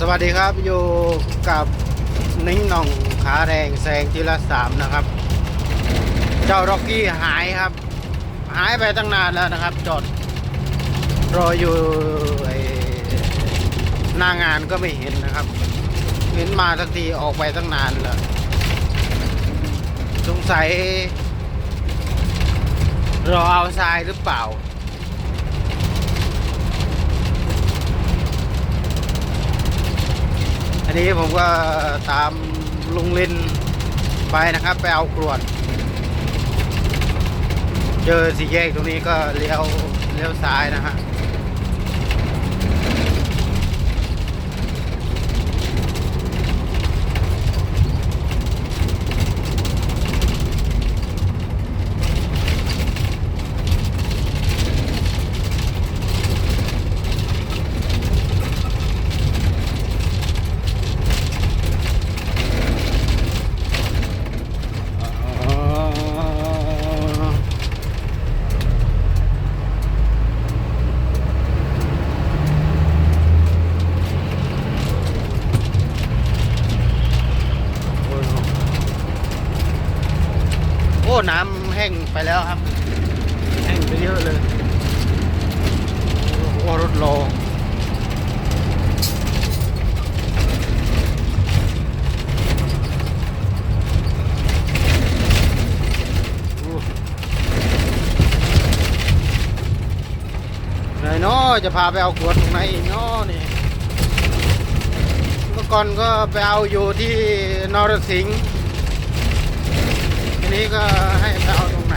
สวัสดีครับอยู่กับนิ้งหน่องขาแรงแซงทีละสามนะครับ เจ้าร็อกกี้หายครับ หายไปตั้งนานแล้วนะครับ จอดรออยู่หน้างานก็ไม่เห็นนะครับ เห็นมาทักทีออกไปตั้งนานแล้วสงสัยรอเอาทรายหรือเปล่า อั นนี้ผมก็ตามลุงลินไปนะครับ ไปเอากรวด เจอสี่แยกตรงนี้ก็เลี้ยวเลี้ยวซ้ายนะฮะ อ๋อโอ้ยโอ้ น้ำแห้งไปแล้วครับ แห้งไปเยอะเลย โอ้รถโลไหนเนาะจะพาไปเอาขวดตรงไหนอีกเนาะนี่เมื่อก่อนก็ไปเอาอยู่ที่นรสิงห์ที นี้ก็ให้ไปเอาตรงไหน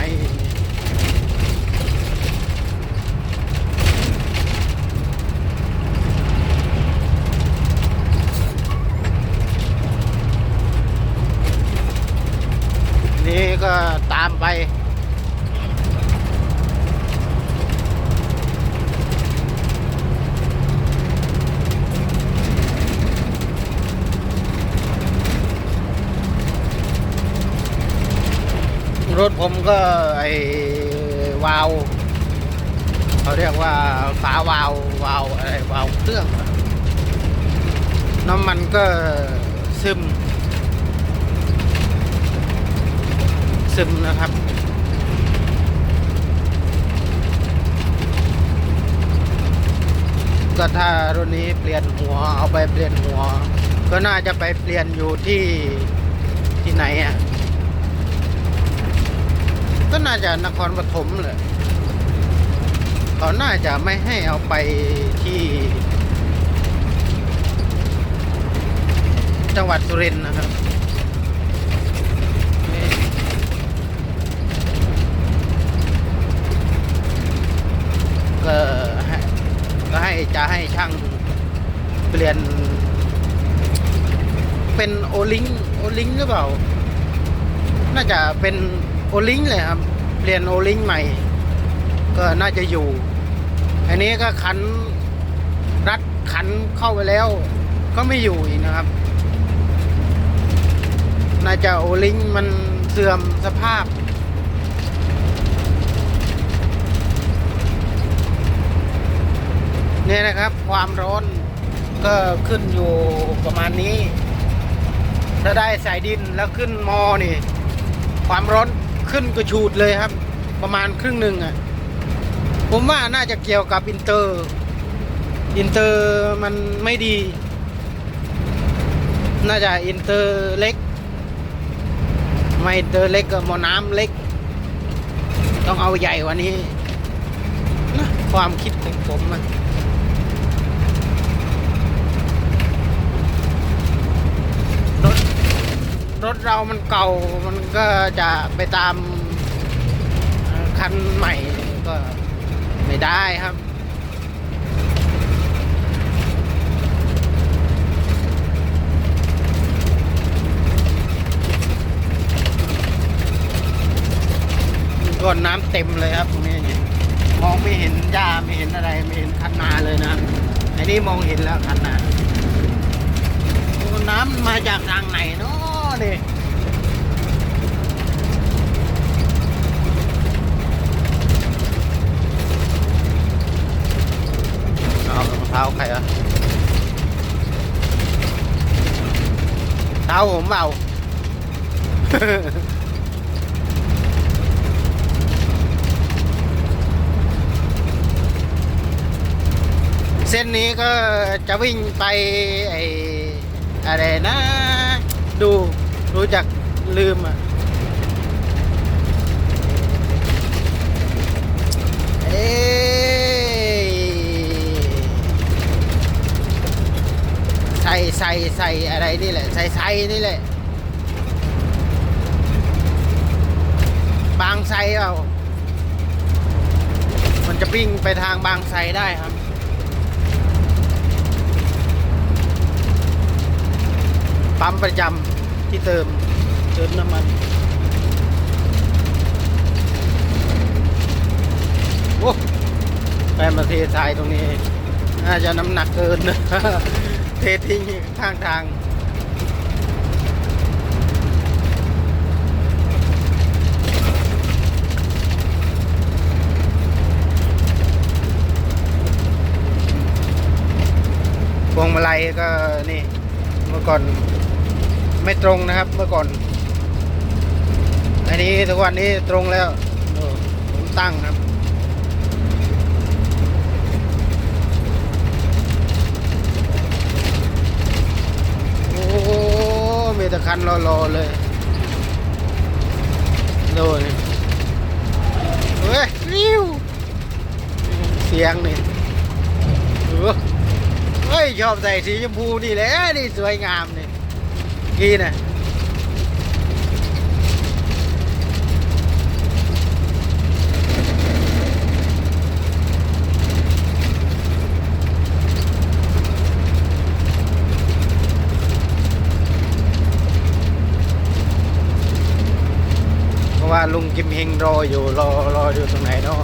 นี่ก็ตามไป รถผมก็ไอวาวเขาเรียกว่าฝาวาววาวอะไรวาวเครื่อง น้ำมันก็ซึม ซึมนะครับก็ถ้ารถนี้เปลี่ยนหัวเอาไปเปลี่ยนหัว ก็น่าจะไปเปลี่ยนอยู่ที่ที่ไหนอะ ก็น่าจะนครปฐมเลยเขาน่าจะไม่ให้เอาไปที่ จังหวัดสุรินทร์นะครับก็ให้ก็ให้จะให้ช่างเปลี่ยน เป็นโอลิงโอลิงหรือเปล่า น่าจะเป็น โอลิงเลยครับเปลี่ยนโอลิงใหม่ ก็น่าจะอยู่ อันนี้ก็ขันรัดขันเข้าไปแล้ว ก็ไม่อยู่อีกนะครับ น่าจะโอลิงมันเสื่อมสภาพเนี่ยนะครับความร้อนก็ขึ้นอยู่ประมาณนี้ ถ้าได้สายดินแล้วขึ้นมอนี่ ความร้อน ขึ้นกระชูดเลยครับ ประมาณครึ่งหนึ่งอะ ผมว่าน่าจะเกี่ยวกับอินเตอร์ อินเตอร์มันไม่ดี น่าจะอินเตอร์เล็ก ไม่อินเตอร์เล็กก็หมอน้ำเล็ก ต้องเอาใหญ่กว่านี้นะความคิดของผมมัน รถ รถเรามันเก่ามันก็จะไปตามคันใหม่ก็ไม่ได้ครับก้อนน้ำเต็มเลยครับตรงนี้มองไม่เห็นหญ้าไม่เห็นอะไรไม่เห็นคันนาเลยนะไอ้นี่มองเห็นแล้วคันนาก้น้ำมาจากทางไหนเนาะ นี่เอารองเท้าใครอะท้าผมเปล่าเส้นนี้ก็จะวิ่งไปไอ้อะไรนะ ดู รู้จักลืมอะ เอ้ยใส่ใส่ใส่อะไรนี่แหละ ใส่ใส่นี่แหละ บางไทรเปล่ามันจะวิ่งไปทางบางไทรได้ครับปั๊มประจำ ที่เติมเติมน้ำมันโอ้แปลมาเททรายตรงนี้ น่าจะน้ำหนักเกินนะเททิ้งข้างทางพวงมาลัยก็นี่เมื่อก่อน ไม่ตรงนะครับเมื่อก่อน อันนี้ทุกวันนี้ตรงแล้วผมตั้งครับ โอ้โหมีแต่คันรอๆเลยโดนเฮ้ยริ้วเสียงนี่เออเฮ้ยชอบใส่สีชมพูนี่แหละนี่สวยงามนี่ กี่นะเพราะว่าลุงกิมเฮงรออยู่รอรออยู่ตรงไหนเนาะ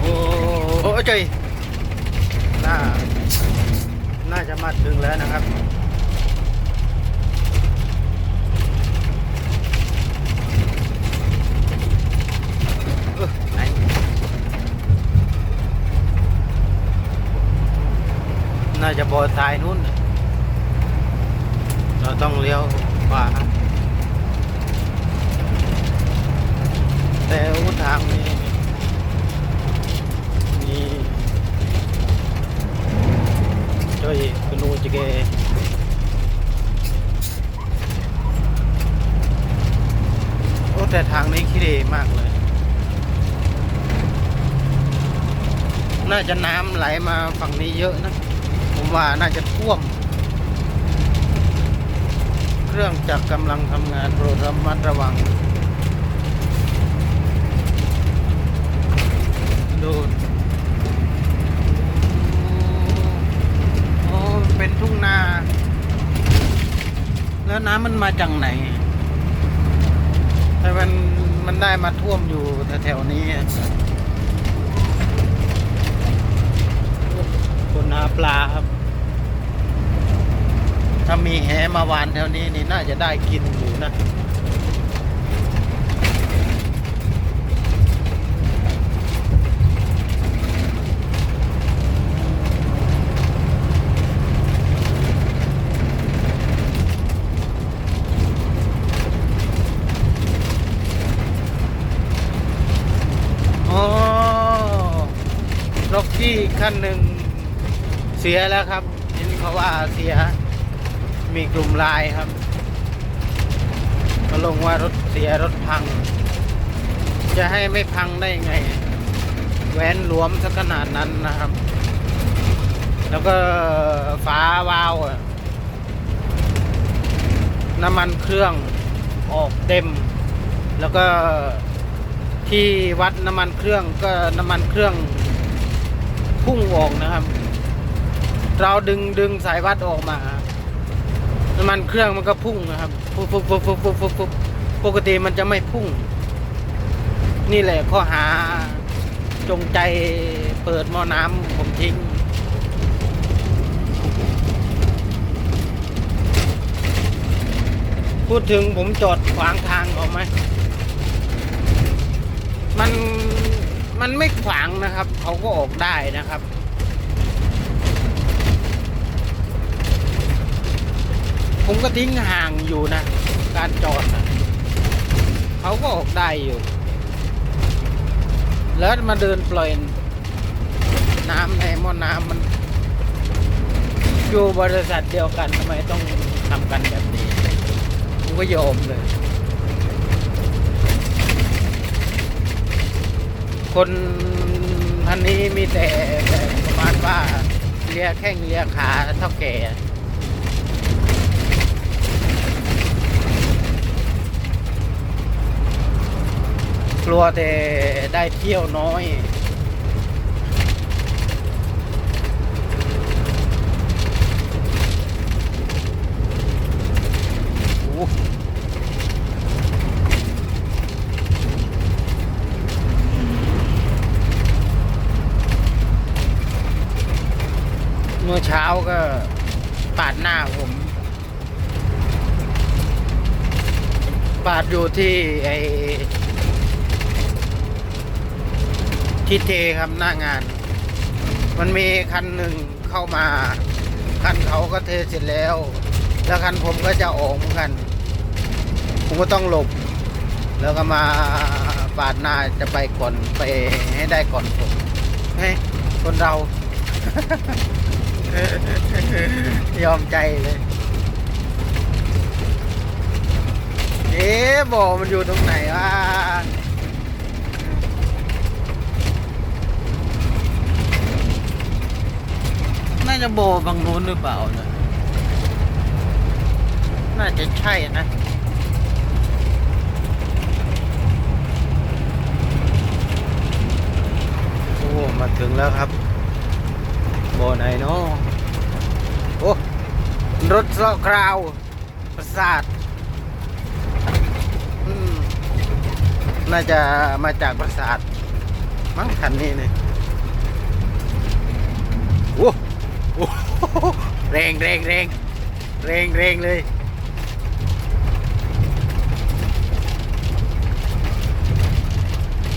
โอ้โหเจยน่า น่ามาถึงแล้วนะครับน่าจะบอทรายนู้น เราต้องเลี้ยวขวาแต่ทางนี้นี่ จอยกนูจเกอแต่ทางนี้ขี้เรมากเลย น่าจะน้ำไหลมาฝั่งนี้เยอะนะ ผมว่าน่าจะท่วม เครื่องจักรกำลังทำงานโปรดระมัดระวัง ดูโอ้เป็นทุ่งนา แล้วน้ำมันมาจากไหน แต่มันมันได้มาท่วมอยู่แถวๆนี้อะคนหาปลาครับ ถ้ามีแหมาวานแถวนี้นี่น่าจะได้กินอยู่นะ อ๋อล็อก กี้ขั้นหนึ่งเสียแล้วครับเห็นเขาว่าเสีย มีกลุ่มลายครับมาลงว่ารถเสียรถพัง จะให้ไม่พังได้ไงแหวนหลวมสักขนาดนั้นนะครับ แล้วก็ฝาวาล์วน้ำมันเครื่องออกเต็ม แล้วก็ที่วัดน้ำมันเครื่องก็น้ำมันเครื่อง พุ่งออกนะครับ เราดึงดึงสายวัดออกมาน้ำมันเครื่องมันก็พุ่งนะครับปุ๊บปุ๊บปุ๊บปุ๊บปุ๊บปุ๊บปุ๊บปกติมันจะไม่พุ่ง นี่แหละข้อหาจงใจเปิดหม้อน้ำผมทิ้งพูดถึงผมจอดขวางทางออกไหม มัน มันไม่ขวางนะครับ เขาก็ออกได้นะครับ ผมก็ทิ้งห่างอยู่นะ การจอดนะเขาก็ออกได้อยู่ แล้วมาเดินปล่อยน้ำในหม้อน้ำมันอยู่บริษัทเดียวกันทำไมต้องทำกันแบบนี้ ผมก็ยอมเลย คนท่านนี้มีแต่ประมาณว่าเลียแข้งเลียขาเท่าแก่กลัวแต่ได้เที่ยวน้อย โอ้เมื่อเช้าก็ปาดหน้าผม ปาดอยู่ที่ไอที่เทครับหน้างาน มันมีคันหนึ่งเข้ามา คันเขาก็เทเสร็จแล้ว แล้วคันผมก็จะออกเหมือนกัน ผมก็ต้องหลบ แล้วก็มาปาดหน้าจะไปก่อนไปให้ได้ก่อนผมเฮ้ยคนเรา ยอมใจเลย เอ๊ะบ่อมันอยู่ตรงไหนวะน่าจะโบอบางนู้นหรือเปล่านะน่าจะใช่นะโอ้มาถึงแล้วครับโบไหนเนาะโอ้รถสคราว ประสาทอืม น่าจะมาจากประสาทมั้งคันนี้เนี่ยโอ้โอ้แรงแรงแรงแรงแรงเลย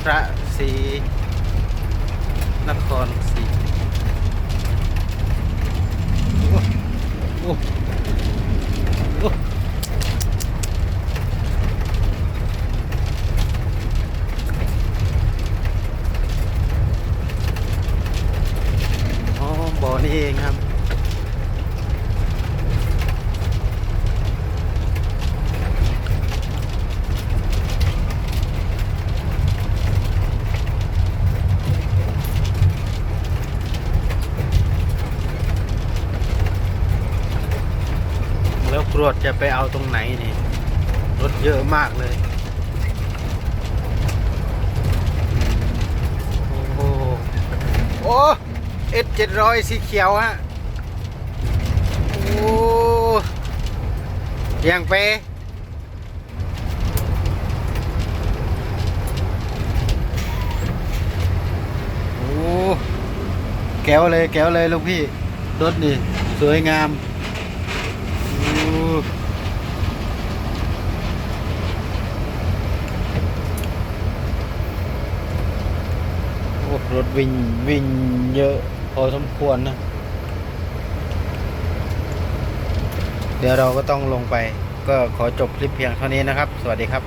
พระศรีนครศรีโอ้โอ้โอ้อ๋อบ่อนี่เองครับ แล้วกรวดจะไปเอาตรงไหนนี่รถเยอะมากเลย โอ้โหโอ้เอสเจ็ดร้อยสีเขียวฮะ โอ้ยังเปโอ้แก้วเลยแก้วเลยลูกพี่ รถนี่ สวยงาม โอ้โอ้ รถวิ่งวิ่งเยอะพอสมควรนะ เดี๋ยวเราก็ต้องลงไป ก็ขอจบคลิปเพียงเท่านี้นะครับ สวัสดีครับ